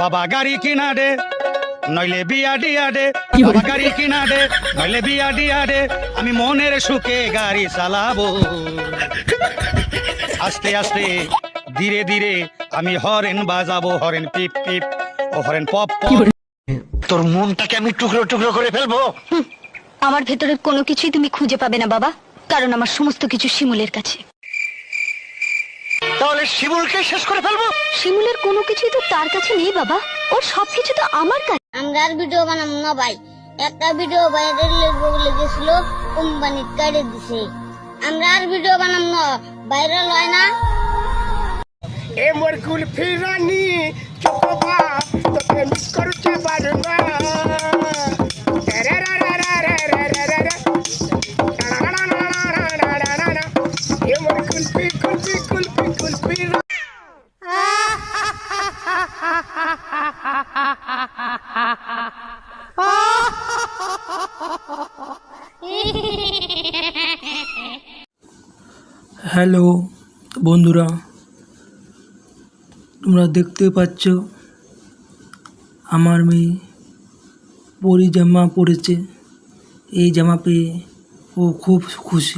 বাবা গাড়ি কিনা দে নইলে বিয়া দিয়া দে। বাবা গাড়ি কিনা দে নইলে বিয়া দিয়া দে। আমি মনের সুখে গাড়ি চালাবো। আস্তে আস্তে ধীরে ধীরে আমি হরেন বাজাবো হরেন পিপ পিপ ও হরেন পপ পপ। তোর মনটাকে আমি টুকরো টুকরো করে ফেলব। আমার ভেতরের কোনো কিছুই তুমি খুঁজে পাবে না বাবা কারণ আমার সমস্ত কিছু শিমুলের কাছে। তাহলে শিমুলকে শেষ করে ফেলব? শিমুলের কোনো কিছুই তো তার কাছে নেই বাবা। ওর সব কিছু তো আমার কাছে। আমরা আর ভিডিও বানাবো না ভাই। একটা ভিডিও ভাইরাল বলে গেছিল কোম্পানি কাটে দিছে। আমরা আর ভিডিও বানাবো না ভাইরাল হয় না। এ মোর কুলফি রানী চকবা তোকে মিস করতে পারো না। হ্যালো বন্ধুরা, তোমরা দেখতে পাচ্ছ আমার মেয়ে পরি জামা পরেছে। এই জামা পেয়ে ও খুব খুশি।